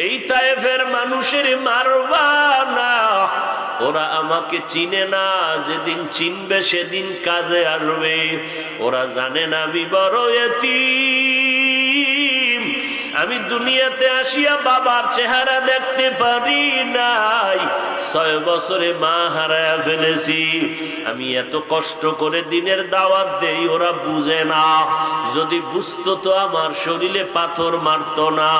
এই তায়েফের মানুষের মারবা না। ওরা আমাকে চিনে না, যেদিন চিনবে সেদিন কাজে আসবে। ওরা জানে না বিবর বড় এতিম। আমি দুনিয়াতে আসিয়া বাবার চেহারা দেখতে পারি নাই। ছয় বছরে মা হারায়া ফেলেছি। আমি এত কষ্ট করে দিনের দাওয়াত দেই, ওরা বুঝে না। যদি বুঝতো তো আমার শরীরে পাথর মারতো না।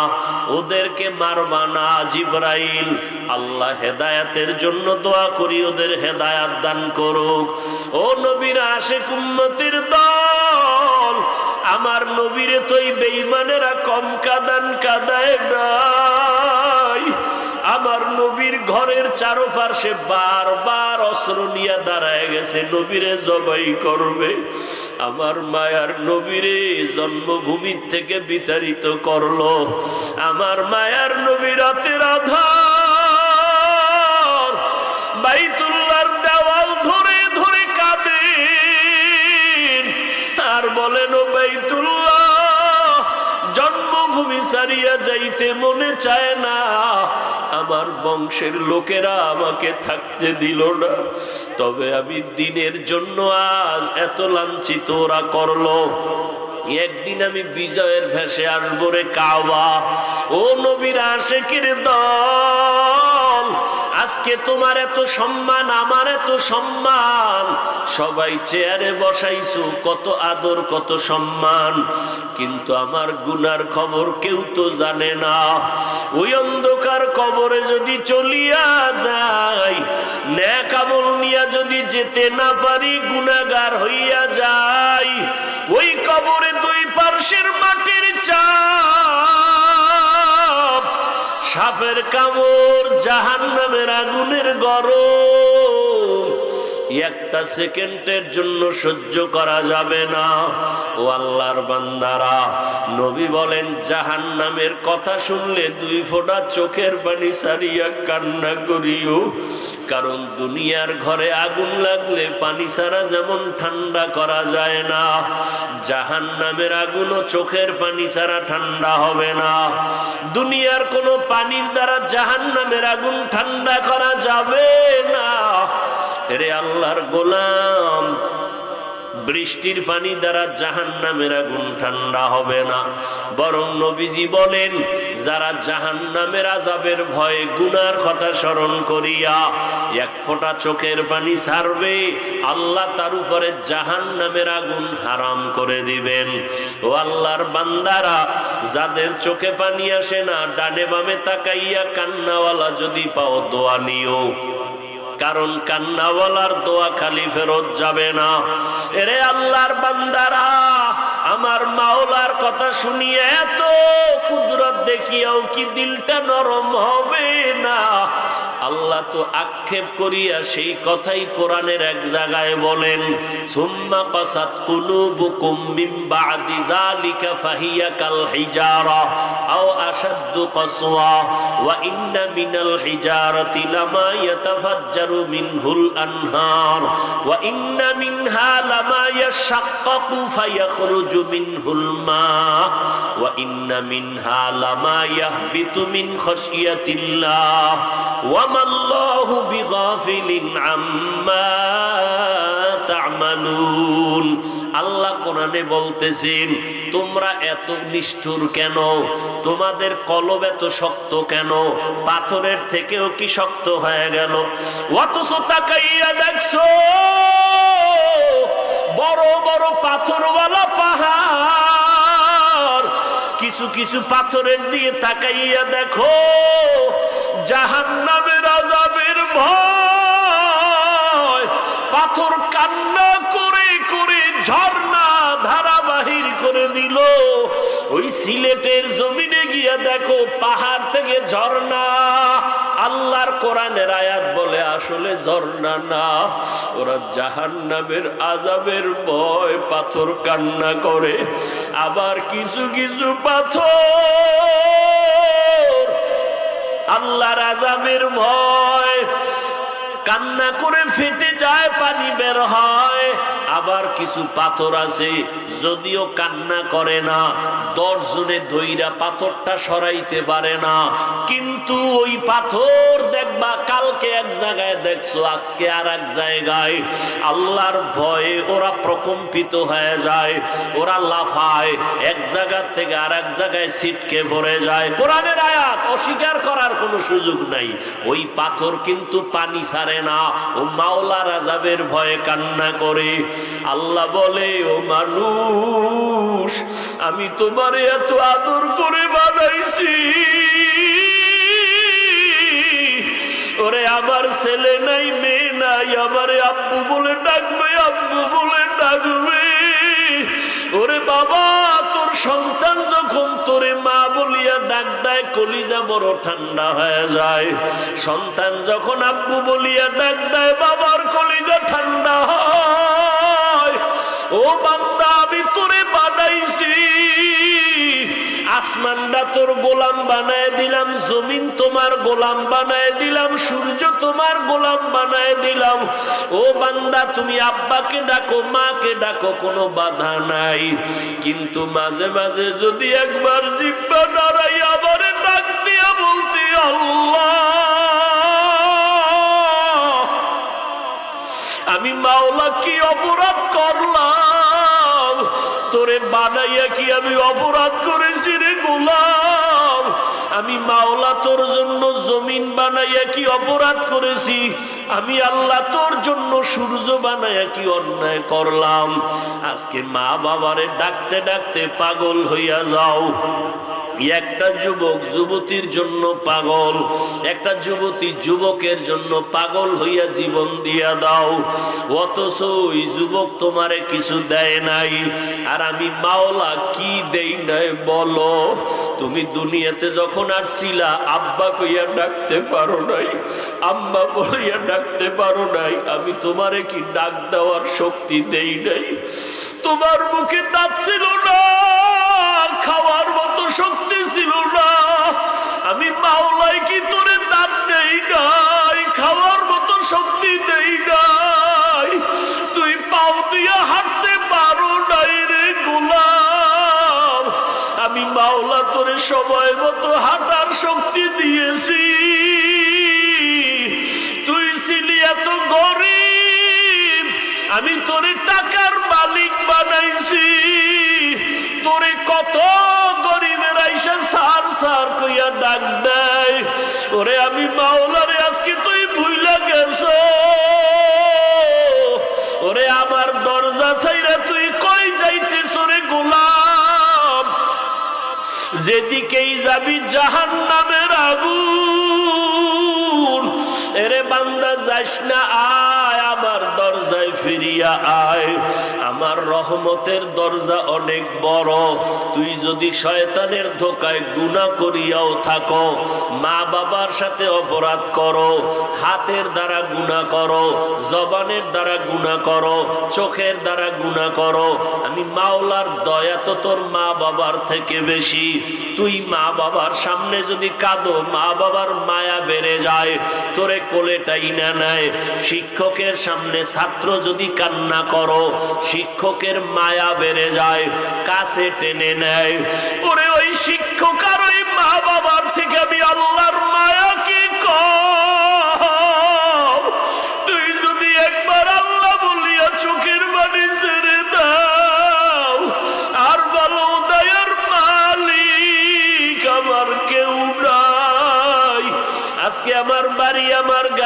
ওদেরকে মারবা না, জিব্রাইল। আল্লাহ হেদায়াতের জন্য দোয়া করি, ওদের হেদায়াত দান করুক। ও নবীর আশে কুম্মতির দল আমার নবীরে তো এই বেইমানেরা কম কাদান কাদায় নাই। আমার নবীর ঘরের চারোপাশে বারবার অস্ত্র নিয়ে দাঁড়ায় গেছে, নবীরে জবাই করবে। আমার মায়ার নবীরে জন্মভূমির থেকে বিতাড়িত করল। আমার মায়ার নবী রাতের আধার বাইতুল্লার সারিয়া যাইতে মনে চায় না। আমার বংশের লোকেরা আমাকে থাকতে দিল না। তবে আমি দিনের জন্য আজ এত লাঞ্ছিত ওরা করল। একদিন আমি বিজয়ের ভেসে আসব রে কাবা। ও নবীর আশেকের দল। আজকে তোমার এত সম্মান, আমার এত সম্মান। সবাই চেয়ারে বসাইছো, কত আদর, কত সম্মান। কিন্তু আমার গুনার খবর কেউ তো জানে না। ওই অন্ধকার কবরে যদি চলিয়া যাই ন্যাক আমল নিয়া যদি যেতে না পারি, গুনাগার হইয়া যাই ওই কবরে দুই পার্শ্বের মাটির চাপ সাপের কামড় জাহান নামের আগুনের গরম। একটা সেকেন্ডের জন্য সহ্য করা যাবে না। ও আল্লাহর বান্দারা, নবী বলেন জাহান নামের কথা শুনলে দুই ফোঁটা চোখের পানি সারিয়া কান্না করিও। কারণ দুনিয়ার ঘরে আগুন লাগলে পানি ছাড়া যেমন ঠান্ডা করা যায় না জাহান নামের আগুনও চোখের পানি ছাড়া ঠান্ডা হবে না। দুনিয়ার কোনো পানির দ্বারা জাহান নামের আগুন ঠান্ডা করা যাবে না। রে আল্লাহর গোলাম, বৃষ্টির পানি দ্বারা জাহান নামের আগুন ঠান্ডা হবে না। বরং নবীজি বলেন, যারা জাহান নামের আজাবের ভয়ে গুনার কথা স্মরণ করিয়া এক ফোঁটা চোখের পানি ছাড়বে, আল্লাহ তার উপরে জাহান নামের আগুন হারাম করে দিবেন। ও আল্লাহর বান্দারা, যাদের চোখে পানি আসে না, ডানে বামে তাকাইয়া কান্নাওয়ালা যদি পাও দোয়া নিও। কারণ কান্নাওয়ালার দোয়া খালি ফেরত যাবে না। এরে আল্লাহর বান্দারা, আমার মাওলার কথা শুনিয়ে এত কুদরত দেখিয়াও কি দিলটা নরম হবে না? আল্লাহ তো আক্ষেপ করিয়া সেই কথাই কোরআনের এক জায়গায় বলেন, সুম্মা কাসাত কুলুবুকুম মিন বাদি ফাহিয়া কাল হিজারা আও আশাদ্দু কাসওয়া ওয়া ইন্না মিনাল হিজারাতি লামা ইয়াতাফাজ্জারু মিনহুল আনহার ওয়া ইন্না মিনহা লামা ইয়াশাক্কাকু ফায়াখরুজু মিনহুল মা আল্লাহ কোরআনে বলতেছেন, তোমরা এত নিষ্ঠুর কেন? তোমাদের কলব এত শক্ত কেন? পাথরের থেকেও কি শক্ত হয়ে গেল? অথচ তাকাইয়া দেখছ, বড় বড় পাথরওয়ালা পাহাড় কিছু কিছু পাথরের দিয়ে তাকাইয়া দেখো জাহান নামের আজাবের ভয়। পাথর কান্না করে করে ঝর্ণা ধারা বাহির করে দিল। ওই সিলেটের জমিনে গিয়া দেখো, পাহাড় থেকে ঝর্ণা আল্লাহর কোরআনের আয়াত বলে, আসলে ঝর্ণা না, ওরা জাহান নামের আজাবের ভয়, পাথর কান্না করে, আবার কিছু কিছু পাথর আল্লাহর আজাবের ভয়, কান্না করে ফেটে যায়, পানি বের হয়। আবার কিছু পাথর আছে, যদিও কান্না করে না দশ জনে দইরা পাথরটা সরাইতে পারে না। কিন্তু ওই পাথর দেখবা কালকে এক জায়গায় দেখছ, আজকে আর এক জায়গায়। আল্লাহর ভয়ে ওরা প্রকম্পিত হয়ে যায়, ওরা লাফায়, এক জায়গার থেকে আর এক জায়গায় ছিটকে পড়ে যায়। কোরআনের আয়াত অস্বীকার করার কোনো সুযোগ নাই। ওই পাথর কিন্তু পানি ছাড়ে না, ও মাওলা রাজাবের ভয়ে কান্না করে। আল্লাহ বলে, ও মানুষ, আমি তোমার এত আদর করে বানাইছি। ওরে, আমার ছেলে নাই, মেয়ে নাই, আমারে আব্বু বলে ডাকবে, আব্বু বলে ডাকবে। ওরে, বাবা, তোর সন্তান যখন তোরে মা বলিয়া ডাক দেয়, কলিজা বড় ঠান্ডা হয়ে যায়। সন্তান যখন আব্বু বলিয়া ডাক দেয়, বাবার কলিজা ঠান্ডা হয়। ও বান্দা, আমি তোরে বানাইছি। আসমানটা তোর গোলাম বানায় দিলাম, জমিন তোমার গোলাম বানায় দিলাম, সূর্য তোমার গোলাম বানায় দিলাম। ও বান্দা, তুমি আব্বাকে ডাকো, মাকে ডাকো, কোনো বাধা নাই। কিন্তু মাঝে মাঝে যদি একবার জিব্বা দাঁড়াই আবার ডাক দিয়া বলতে, আল্লাহ। আমি মাওলা কি অপরাধ করলাম? তোরে বানাইয়া কি আমি অপরাধ করেছি রে গোলাম? আমি মাওলা তোর জন্য জমিন বানাইয়া কি অপরাধ করেছি? আমি আল্লাহ তোর জন্য সূর্য বানাইয়া কি অন্যায় করলাম? আজকে মা বাবারে ডাকতে ডাকতে পাগল হইয়া যাও। একটা যুবক যুবতীর জন্য পাগল, একটা যুবতী যুবকের জন্য পাগল হইয়া জীবন দিয়া দাও। অথচ ওই যুবক তোমারে কিছু দেয় নাই। আর আমি মাওলা কি দেই নাই বলো? তুমি দুনিয়াতে যখন আসছিলা, আব্বা কইয়া ডাকতে পারো নাই, আম্মা বলিয়া ডাকতে পারো নাই। আমি তোমারে কি ডাক দেওয়ার শক্তি দেই নাই? তোমার মুখে দাঁত ছিল না। খাওয়ার মতো শক্তি ছিল না। আমি মাওলাই কি তোরে দাঁত দেই নাই, খাওয়ার মতো শক্তি দেই নাই। তুই পাও দিয়া হাঁটতে পারো নাই রে গোলাম। আমি মাওলা তোরে সময় মতো হাঁটার শক্তি দিয়েছি। তুই ছিলি এত গরিব, আমি তোরে টাকার মালিক বানাইছি। ওরে আমি মাওলারে, আজকে তুই ভুইলা গেছ। ওরে আমার দরজা ছাইরা তুই কই যাইতেছ রে গোলাম? যেদিকেই যাবি জাহান নামের আগুন। এরে বান্দা, যাস না, আয় আমার দরজায়। ফিরিয়া আয়। আমার রহমতের দরজা অনেক বড়। তুই যদি শয়তানের ধোকায় গুণা করিয়াও থাকো, মা বাবার সাথে অপরাধ করো, হাতের দ্বারা গুণা করো, জবানের দ্বারা গুণা করো, চোখের দ্বারা গুণা করো। আমি মাওলার দয়া তো তোর মা বাবার থেকে বেশি। তুই মা বাবার সামনে যদি কাঁদো, মা বাবার মায়া বেড়ে যায়। তোরে কোলেটাই না নেয়। শিক্ষকের সামনে ছাত্র যদি কান্না করো, শিক্ষকের মায়া বেড়ে যায়, কাছে টেনে নেয়। ওরে ওই শিক্ষক আর ওই মা বাবার থেকে আমি আল্লাহর মায়া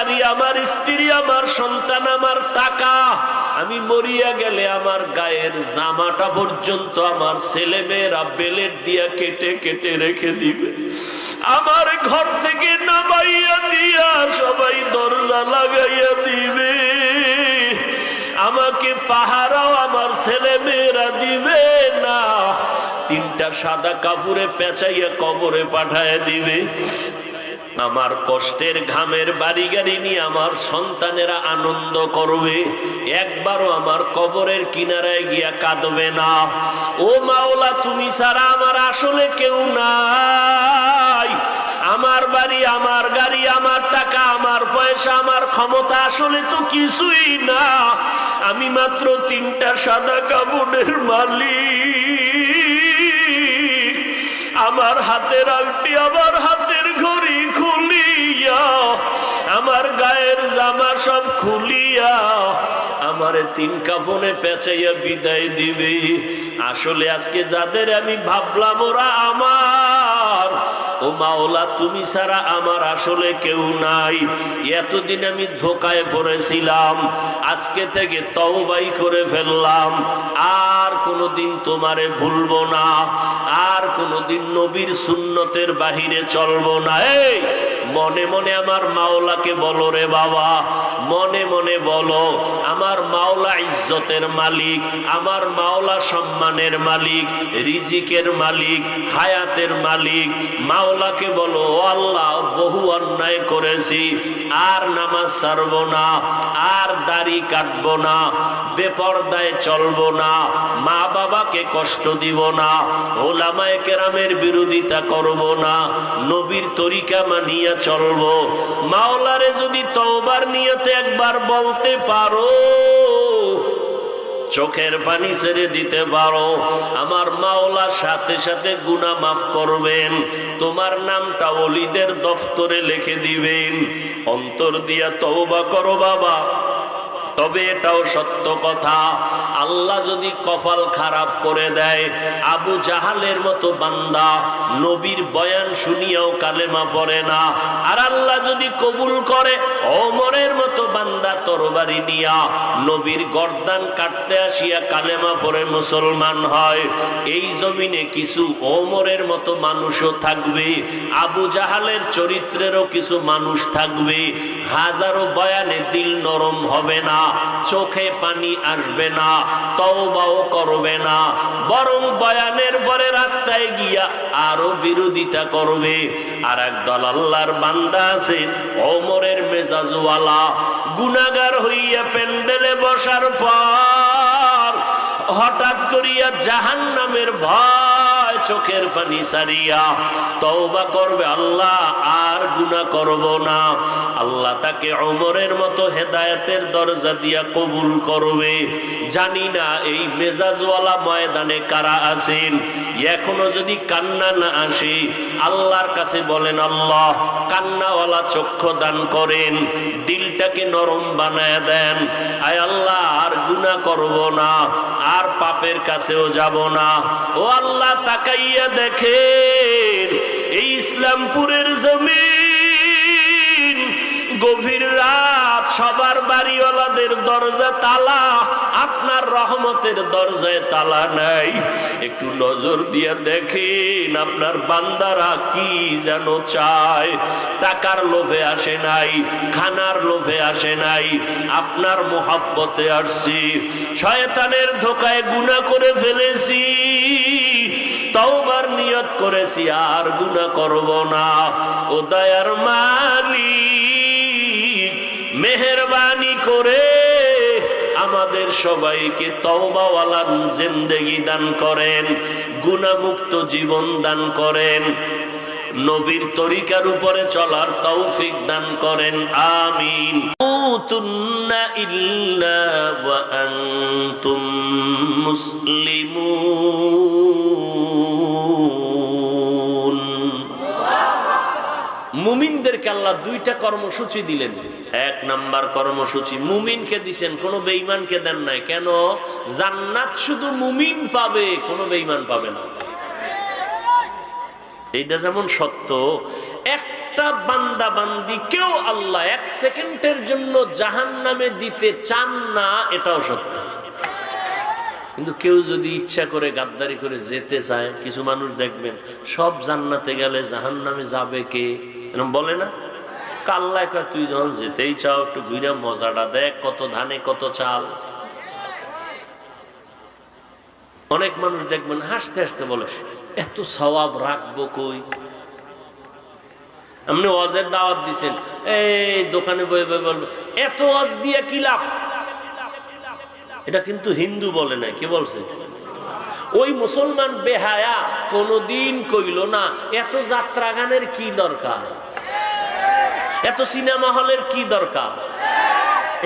গাড়ি আমার স্ত্রী, আমার সন্তান, আমার টাকা। আমি মরিয়া গেলে আমার গায়ের জামাটা পর্যন্ত আমার ছেলে মেয়েরা বেলেট দিয়া কেটে কেটে রেখে দিবে। আমার ঘর থেকে নামাইয়া দিয়া সবাই দরজা লাগাইয়া দিবে। আমাকে পাহারাও আমার ছেলে মেয়েরা দিবে না। তিনটা সাদা কাপড়ে পেঁচাইয়া কবরে পাঠায় দিবে। আমার কষ্টের ঘামের বাড়ি গাড়ি নিয়ে আমার সন্তানেরা আনন্দ করবে। একবারও আমার কবরের কিনারায় গিয়া কাঁদবে না। ও মাওলা, তুমি ছাড়া আমার আসলে কেউ নাই। আমার বাড়ি, আমার গাড়ি, আমার টাকা, আমার পয়সা, আমার ক্ষমতা আসলে তো কিছুই না। আমি মাত্র তিনটা সাদা কাপড়ের মালিক। আমার হাতের আংটি, আমার হাতের আমার গায়ের জামা সব খুলিয়া আমারে তিন কাপনে পেঁচাইয়া বিদায় দিবে। আসলে আজকে যাদের আমি ভাবলাম ওরা আমার, ও মাওলা, তুমি ছাড়া আমার আসলে কেউ নাই। এতদিন আমি ধোকায় পড়েছিলাম, আজকে থেকে তওবাই করে ফেললাম। আর কোনোদিন তোমারে ভুলবো না, আর কোনোদিন নবীর সুন্নতের বাহিরে চলবো না। এই মনে মনে আমার মাওলাকে বলো রে বাবা। মনে মনে বলো, আমার মাওলা ইজ্জতের মালিক, আমার মাওলা সম্মানের মালিক, রিজিকের মালিক, হায়াতের মালিক। মাওলাকে বলো আল্লাহ, বহু অন্যায় করেছি, আর নামাজ ছাড়বো না, আর দাড়ি কাটবো না, বেপর্দায় চলবো না, মা বাবাকে কষ্ট দিব না, ওলামায় কেরামের বিরোধিতা করব না, নবীর তরিকা মানিয়া চলবো। মাওলারে যদি তওবার নিয়তে একবার বলতে পারো, চোখের পানি ছেড়ে দিতে পারো। আমার মাওলা সাথে সাথে গুনা মাফ করবেন। তোমার নামটা অলিদের দফতরে লিখে দিবেন। অন্তর দিয়া তওবা করো বাবা। তবে এটাও সত্য কথা। আল্লাহ যদি কপাল খারাপ করে দেয়, আবু জাহালের মতো বান্দা নবীর বয়ান শুনিয়াও কালেমা পড়ে না। আর আল্লাহ যদি কবুল করে, ওমরের মতো বান্দা তরবারি নিয়া নবীর গর্দান কাটতে আসিয়া কালেমা পড়ে মুসলমান হয়। এই জমিনে কিছু ওমরের মতো মানুষও থাকবে, আবু জাহালের চরিত্রেরও কিছু মানুষ থাকবে। হাজারো বয়ানে দিল নরম হবে না। চোখে পানি আসবে না, তওবাও করবে না। বরং বয়ানের পরে রাস্তায় গিয়া আরও বিরোধিতা করবে। আর একদল আল্লাহর বান্দা আছে, ওমরের মেজাজওয়ালা। গুনাগার হইয়া প্যান্ডেলে বসার পর হঠাৎ করিয়া জাহান নামের ভয় চোখের পানি সারিয়া তওবা করবে আল্লাহ, আর গুনাহ করব না। আল্লাহ তাকে ওমরের মতো হেদায়েতের দরজা দিয়া কবুল করবে। জানি না এই মেজাজওয়ালা ময়দানে কারা আছেন। এখনও যদি কান্না না আসে, আল্লাহর কাছে বলেন, আল্লাহ, কান্নাওয়ালা চক্ষু দান করেন। দিলটাকে নরম বানায় দেন। আয় আল্লাহ, আর গুনা করব না, আর পাপের কাছেও যাব না। ও আল্লাহ, তাকাইয়া দেখেন, এই ইসলামপুরের জমি গভীর রাত সবার বাড়িওয়ালাদের দরজা তালা, আপনার রহমতের দরজায় তালা নাই। একটু নজর দিয়ে দেখেন আপনার বান্দারা কি যেন চায়। টাকার লোভে আসে নাই, খানার লোভে আসে নাই, আপনার মোহাব্বতে আসছি। শয়তানের ধোকায় গুণা করে ফেলেছি, তওবার নিয়ত করেছি, আর গুনাহ করব না। ও দয়ার মালিক মেহেরবানি করে আমাদের সবাইকে তওবাওয়ালা জিন্দেগি দান করেন গুণামুক্ত জীবন দান করেন, নবীর তরিকার উপরে চলার তৌফিক দান করেন, আমিন। তুন্না ইল্লা ওয়া আনতুম মুসলিমুন। আল্লাহ দুইটা কর্মসূচি দিলেন। এক নাম্বার কর্মসূচি, মুমিনকে দিছেন, কোনো বেঈমানকে দেন নাই। কেন? জান্নাত শুধু মুমিন পাবে, কোনো বেঈমান পাবে না। এইটা যেমন সত্য, একটা বান্দা বান্দি কেউ আল্লাহ এক সেকেন্ডের জন্য জাহান নামে দিতে চান না, এটাও সত্য। কিন্তু কেউ যদি ইচ্ছা করে গাদ্দারি করে যেতে চায়, কিছু মানুষ দেখবেন, সব জান্নাতে গেলে জাহান নামে যাবে কে? এরকম বলে না? কাল্লায় কয়, তুই যখন যেতেই চাও, একটু ঘুরে মজাটা দেখ, কত ধানে, কত চাল। অনেক মানুষ দেখবেন হাসতে হাসতে বলে, এত সওয়াব রাখব কই? আপনি ওয়াজের দাওয়াত দিছেন, এই দোকানে বয়ে বয়ে বলবে। এত ওয়াজ দিয়ে কি লাভ? এটা কিন্তু হিন্দু বলে না কি বলছে? ওই মুসলমান বেহায়া কোনদিন কইল না, এত যাত্রা গানের কি দরকার? এত সিনেমা হলের কি দরকার?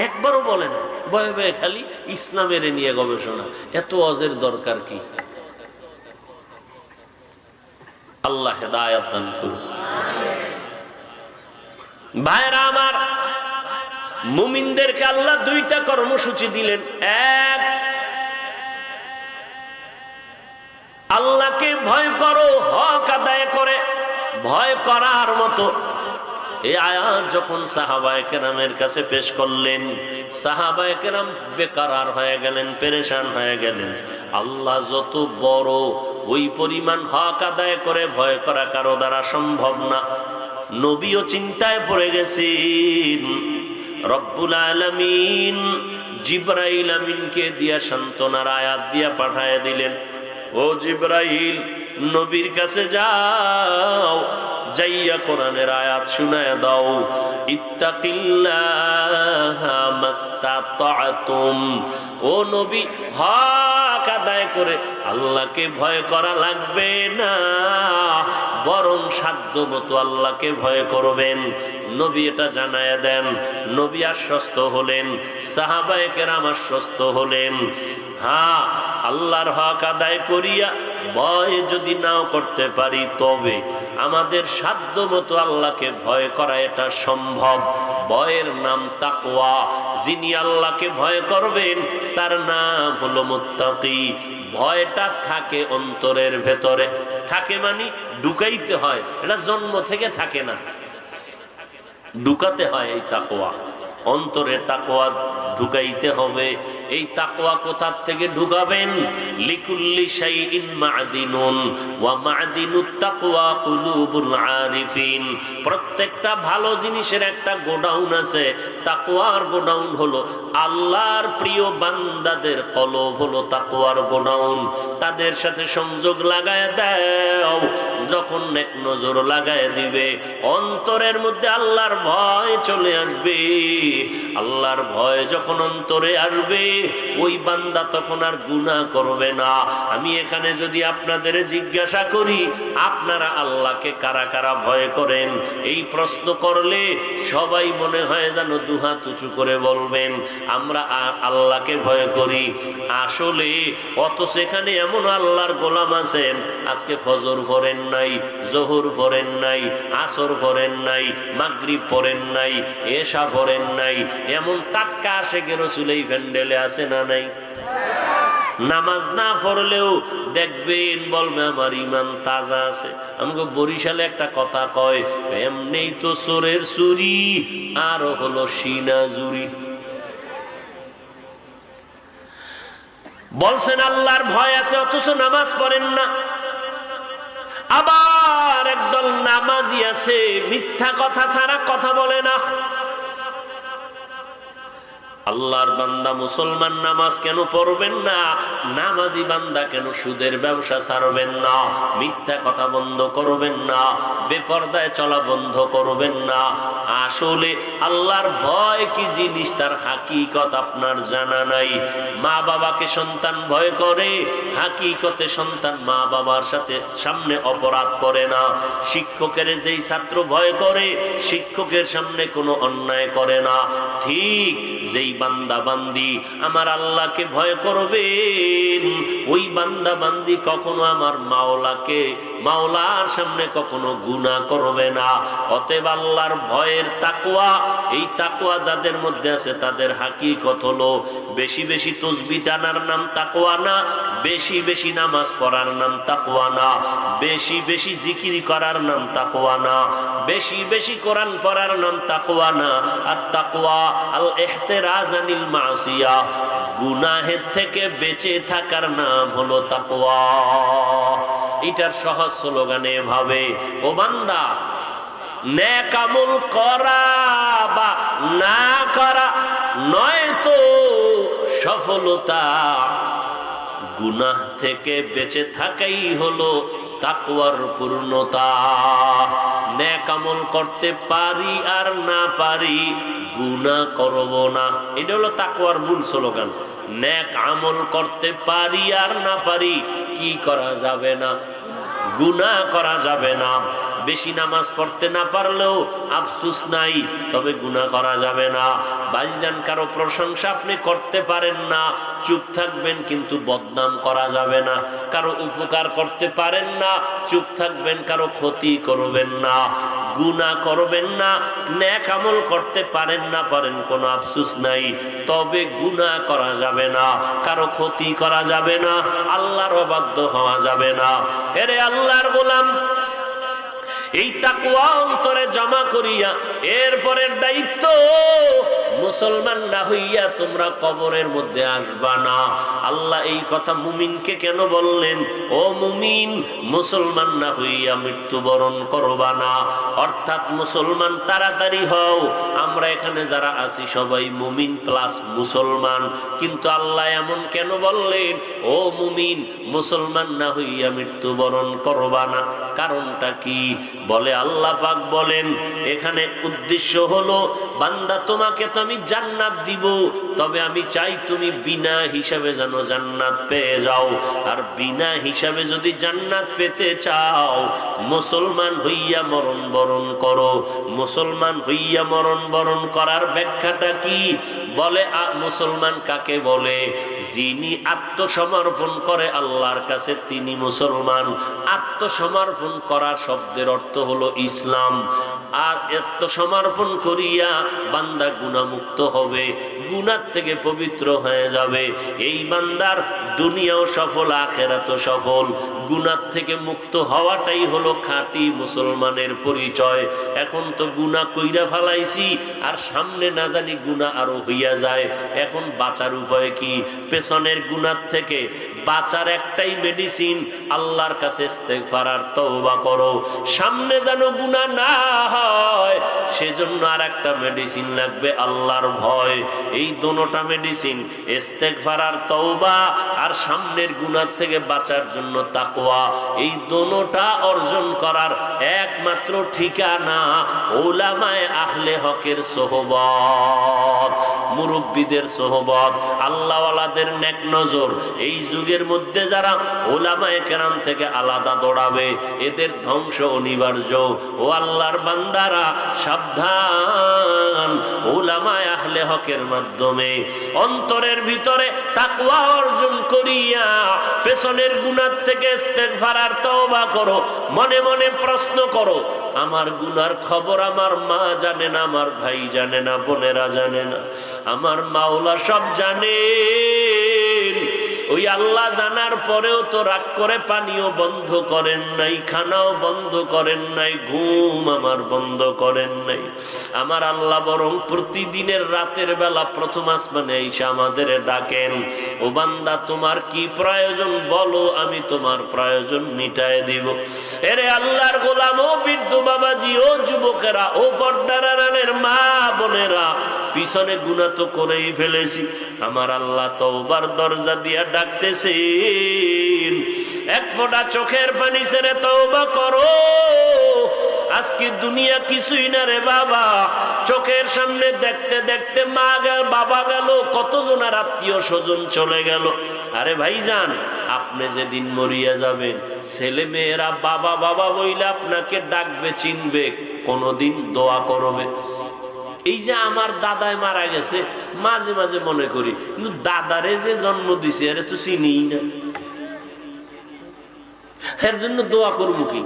একবারও বলে না। বয়ে বয়ে খালি ইসলামের নিয়ে গবেষণা। এত অজের দরকার কি? আল্লাহ হেদায়াত দান করুন। ভাইরা আমার, মুমিনদেরকে আল্লাহ দুইটা কর্মসূচি দিলেন। এক, আল্লাহকে ভয় করো, হক আদায় করে। ভয় করার মতো এই আয়াত যখন সাহাবায় কেরামের কাছে পেশ করলেন, সাহাবায় কেরাম বেকারার হয়ে গেলেন, পেরেশান হয়ে গেলেন। আল্লাহ যত বড় ওই পরিমাণ হক আদায় করে ভয় করা কারও দ্বারা সম্ভব না। নবীও চিন্তায় পড়ে গেছেন, রব্বুল আলমিন জিব্রাইল আমিনকে দিয়া সান্ত্বনার আয়াত দিয়া পাঠায় দিলেন। ও জিব্রাইল, নবীর কাছে যাও যাইয়া কোরআনের আয়াত শুনায় দাও। ইত্তাকিল্লাহ মাস্তাতাতুম। ও নবী, হক আদায় করে আল্লাহকে ভয় করা লাগবে না। বরং সাধ্য মতো আল্লাহকে ভয় করবেন। নবী এটা জানায় দেন। নবী আশ্বস্ত হলেন। সাহাবায়ে কেরাম আশ্বস্ত হলেন। হ্যাঁ আল্লাহর হক আদায় করিয়া ভয় যদি নাও করতে পারি, তবে আমাদের সাধ্য মতো আল্লাহকে ভয় করা এটা সম্ভব। ভয়ের নাম তাকওয়া। যিনি আল্লাহকে ভয় করবেন, তার নাম হলো মুত্তাকি। ভয়টা থাকে অন্তরের ভেতরে। থাকে মানে ঢুকাইতে হয়। এটা জন্ম থেকে থাকে না। ঢুকাতে হয় এই তাকোয়া অন্তরে তাকোয়া ঢুকাইতে হবে। এই তাকোয়া কোথার থেকে ঢুকাবেন? লিকুল্লি শাইইন মাদিনুন ওয়া মাদিনুত তাকওয়া কুলুবুল আরিফিন। প্রত্যেকটা ভালো জিনিসের একটা গোডাউন আছে। তাকওয়ার গোডাউন হলো আল্লাহর প্রিয় বান্দাদের কলব হলো তাকওয়ার গোডাউন। তাদের সাথে সংযোগ লাগায় দাও। যখন এক নজর লাগায় দিবে, অন্তরের মধ্যে আল্লাহর ভয় চলে আসবে। আল্লাহর ভয় যখন অন্তরে আসবে, ওই বান্দা তখন আর গুনাহ করবে না। আমি এখানে যদি আপনাদের জিজ্ঞাসা করি, আপনারা আল্লাহকে কারা কারা ভয় করেন? এই প্রশ্ন করলে সবাই মনে হয় যেন দুহাত উঁচু করে বলবেন, আমরা আল্লাহকে ভয় করি। আসলে অত সেখানে এমন আল্লাহর গোলাম আছেন, আজকে ফজর পড়েন নাই, জোহর পড়েন নাই, আসর পড়েন নাই, মাগরিব পড়েন নাই, এশা পড়েন নাই, এমন টাটকা আসে কে রসুল এই প্যান্ডেলে আছে না নাই? নামাজ না পড়লেও দেখবেন, বলবে আমার ইমান তাজা আছে। আমাকে বরিশালে একটা কথা কয় এমনি তো সোরের চুরি, আরও হলো সিনা জুরি। বলছেন, আল্লাহর ভয় আছে, অথচ নামাজ পড়েন না। আবার একদল নামাজি আছে মিথ্যা কথা ছাড়া কথা বলে না। আল্লাহর বান্দা মুসলমান নামাজ কেন পড়বেন না? নামাজি বান্দা কেন সুদের ব্যবসা ছাড়বেন না? মিথ্যা কথা বন্ধ করবেন না? বেপর্দায় চলা বন্ধ করবেন না? আসলে আল্লাহর ভয় কি জিনিস? তার হাকিকত আপনার জানা নাই। মা বাবাকে সন্তান ভয় করে, হাকিকতে সন্তান মা বাবার সাথে সামনে অপরাধ করে না। শিক্ষকের যেই ছাত্র ভয় করে, শিক্ষকের সামনে কোনো অন্যায় করে না। ঠিক যেই বান্দা বান্দি আমার আল্লাহকে ভয় করবেন। ওই বান্দা বান্দি কখনো আমার মাওলাকে, মাওলার সামনে কখনো গুণা করবে না। অতএব আল্লাহর ভয়ের তাকুয়া এই তাকুয়া যাদের মধ্যে আছে তাদের হাকিকত হলো বেশি বেশি তসবি টানার নাম তাকুয়া না, বেশি বেশি নামাজ পড়ার নাম তাকুয়া না, বেশি বেশি জিকির করার নাম তাকুয়া না, বেশি বেশি কোরআন পড়ার নাম তাকুয়া না। আর তাকুয়া আল এহতেরাজ আনিল মাসিয়া। গুনাহের থেকে বেঁচে থাকার নাম হলো এটার সহজ ও বান্দা করা বা না করা নয় তো সফলতা। গুনাহ থেকে বেঁচে থাকাই হলো তাকওয়ার পূর্ণতা। ন্যাক আমল করতে পারি আর না পারি গুণা করব না। এটা হলো তাকওয়ার মূল স্লোগান। ন্যাক আমল করতে পারি আর না পারি, কি করা যাবে না? গুনাহ করা যাবে না। বেশি নামাজ পড়তে না পারলেও আফসুস নাই, তবে গুনা করা যাবে না। বাইজান কারও প্রশংসা আপনি করতে পারেন না, চুপ থাকবেন কিন্তু বদনাম করা যাবে না। কারও উপকার করতে পারেন না, চুপ থাকবেন, কারও ক্ষতি করবেন না। গুনাহ করবেন না, ন্যাক আমল করতে পারেন না, পারেন কোনো আফসুস নাই। তবে গুনা করা যাবে না, কারও ক্ষতি করা যাবে না, আল্লাহর অবাধ্য হওয়া যাবে না। এরে আল্লাহর গোলাম, এই তাকুয়া অন্তরে জমা করিয়া, এরপরের দায়িত্ব মুসলমান না হইয়া তোমরা কবরের মধ্যে আসবা না। আল্লাহ এই কথা মুমিনকে কেন বললেন? ও মুমিন মুসলমান না হইয়া মৃত্যুবরণ করবা না। অর্থাৎ মুসলমান, তাড়াতাড়ি হও। আমরা এখানে যারা আছি সবাই মুমিন প্লাস মুসলমান। কিন্তু আল্লাহ এমন কেন বললেন? ও মুমিন মুসলমান না হইয়া মৃত্যুবরণ করবা না। কারণটা কি? বলে আল্লাহ পাক বলেন, এখানে উদ্দেশ্য হলো, বান্দা তোমাকে তো আমি জান্নাত দিব, তবে আমি চাই তুমি বিনা হিসাবে যেন জান্নাত পেয়ে যাও। আর বিনা হিসাবে যদি জান্নাত পেতে চাও, মুসলমান হইয়া মরণ বরণ করো। মুসলমান হইয়া মরণ বরণ করার ব্যাখ্যাটা কি? বলে মুসলমান কাকে বলে? যিনি আত্মসমর্পণ করে আল্লাহর কাছে, তিনি মুসলমান। আত্মসমর্পণ করা শব্দের অর্থ হলো ইসলাম। আর আত্মসমর্পণ করিয়া বান্দা গুণামুক্ত হবে গুনার থেকে পবিত্র হয়ে যাবে। এই বান্দার দুনিয়াও সফল, আখেরাতও সফল। গুনার থেকে মুক্ত হওয়াটাই হলো খাঁটি মুসলমানের পরিচয়। এখন তো গুনাহ কইরা ফালাইছি, আর সামনে না জানি গুনাহ আরও হইয়া যায়। এখন বাঁচার উপায় কি? পেছনের গুনার থেকে বাঁচার একটাই মেডিসিন আল্লাহর কাছে ইস্তেগফার করো। সামনে যেন গুনাহ না হয়, সেজন্য আর একটা মেডিসিন লাগবে, আল্লাহর ভয়। এই দোনোটা মেডিসিন ইস্তেগফার আর তওবা আর সামনের গুনার থেকে বাঁচার জন্য তাকওয়া। এই দোনোটা অর্জন করার একমাত্র ঠিকানা ওলামায়ে আহলে হকের সোহবত। মুরব্বীদের সোহবত, আল্লাহওয়ালাদের নেক নজর, এই যুগের মধ্যে যারা ওলামায়ে কেরাম থেকে আলাদা দৌড়াবে, এদের ধ্বংস অনিবার্য। ও আল্লাহর বান্দারা, সাবধান ওলামায় আহলে হকের মাধ্যমে। অন্তরের ভিতরে তাকওয়া অর্জন করিয়া, পেছনের গুণার থেকে ইস্তেগফার আর তওবা করো, মনে মনে প্রশ্ন করো আমার গুনার খবর আমার মা জানে না, আমার ভাই জানে না, বোনেরা জানে না, আমার মাওলা সব জানেন ওই আল্লাহ জানার পরেও তো রাগ করে, পানিও বন্ধ করেন নাই, খানাও বন্ধ করেন নাই, ঘুম আমার বন্ধ করেন নাই। আমার আল্লাহ বরং প্রতিদিনের রাতের বেলা প্রথম আসমানে এসে আমাদের ডাকেন, ও বান্দা, তোমার কি প্রয়োজন? বলো, আমি তোমার প্রয়োজন মিটায় দিব। এরে আল্লাহর গোলাম, ও বৃদ্ধ বাবাজি, ও যুবকেরা, ও পর্দারানের মা বোনেরা, পিছনে গুণা তো করেই ফেলেছি। আমার আল্লাহ তওবার দরজা দিয়া ডাকতেছেন। এক ফোঁটা চোখের পানি ছেড়ে তওবা করো। আজকে দুনিয়া কিছুই না রে বাবা। চোখের সামনে দেখতে দেখতে মা গেল, বাবা গেল, কতজনের আত্মীয় স্বজন চলে গেল। আরে ভাইজান, আপনি যেদিন মরিয়া যাবেন, ছেলে মেয়েরা বাবা বাবা বইলে আপনাকে ডাকবে, চিনবে, কোনোদিন দোয়া করবে। এই যে আমার দাদায় মারা গেছে, মাঝে মাঝে মনে করি, কিন্তু দাদারে যে জন্ম দিছে আরে তো চিনি না। এর জন্য দোয়া করব কি?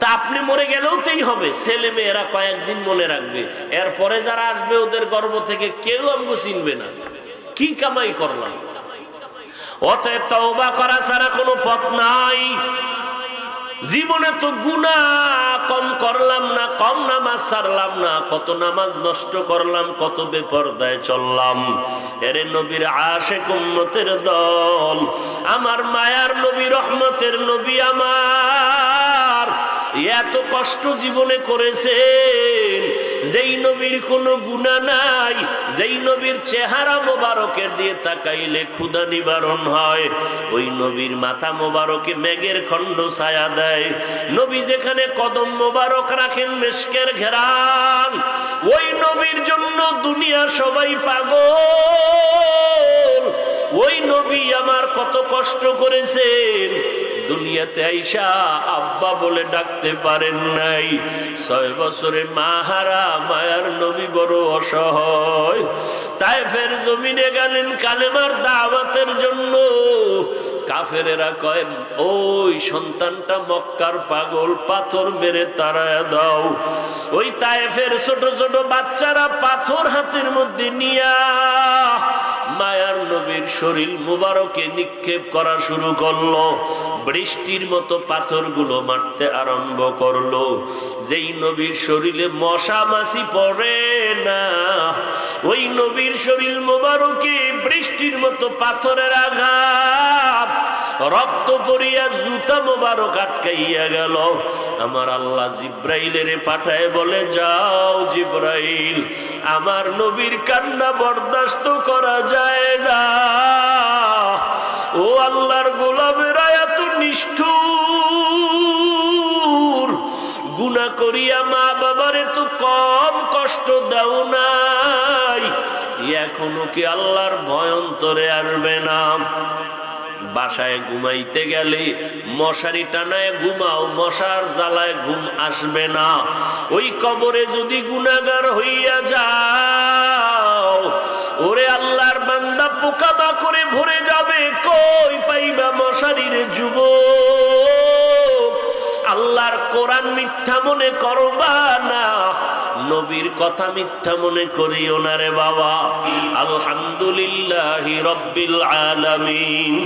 তা আপনি মরে গেলেও তাই হবে, ছেলে মেয়েরা কয়েকদিন মনে রাখবে। এরপরে যারা আসবে, ওদের গর্ব থেকে কেউ আমাকে চিনবে না। কি কামাই করলাম? অতএব তওবা করা ছাড়া কোনো পথ নাই। জীবনে তো গুণা কম করলাম না, কম নামাজ সারলাম না, কত নামাজ নষ্ট করলাম, কত বেপরদায় চললাম। এরে নবীর আশে কুম্মতের দল, আমার মায়ার নবী, রহমতের নবী আমার। এত কষ্ট জীবনে করেছেন। যেই নবীর কোনো গুণা নাই, যেই নবীর চেহারা মোবারকের দিয়ে তাকাইলে ক্ষুদা নিবারণ হয়। ওই নবীর মাথা মোবারকে মেঘের খণ্ড ছায়া দেয়। নবী যেখানে কদম মোবারক রাখেন, মেশকের ঘেরান, ওই নবীর জন্য দুনিয়া সবাই পাগল। ওই নবী আমার কত কষ্ট করেছেন। দুনিয়াতে আইসা আব্বা বলে ডাকতে পারেন নাই। ছয় বছরে মাহারা মায়ার নবী বড় অসহায়। তাই ফের জমিনে গেলেন কালেমার দাওয়াতের জন্য। কাফেরেরা কয়, ওই সন্তানটা মক্কার পাগল, পাথর মেরে তাড়ায় দাও। ওই তায়েফের ছোট ছোট বাচ্চারা পাথর হাতের মধ্যে নিয়া মায়ার নবীর শরীর মুবারকে নিক্ষেপ করা শুরু করল। বৃষ্টির মতো পাথরগুলো মারতে আরম্ভ করল। যেই নবীর শরীরে মশা মাছি পড়ে না, ওই নবীর শরীর মুবারকে বৃষ্টির মতো পাথরের আঘাত, রক্ত পড়িয়া জুতা মোবারক আটকাইয়া গেল। আমার আল্লাহ জিব্রাইলের পাঠায় বলে, যাও জিব্রাইল, আমার নবীর কান্না বরদাস্ত করা যায় এখনও কি আল্লাহর ভয়ন্তরে আসবে না? বাসায় ঘুমাইতে গেলে মশারি টানায় ঘুমাও, মশার জ্বালায় ঘুম আসবে না। ওই কবরে যদি গুণাগার হইয়া যাও, ওরে আল্লাহর বান্দা পোকামা করে ভরে যাবে, কই পাইবা মশারির যুব আল্লাহর কোরআন মিথ্যা মনে করবা না। নবীর কথা মিথ্যা মনে করিও না রে বাবা। আলহামদুলিল্লাহ রব্বিল আলামিন।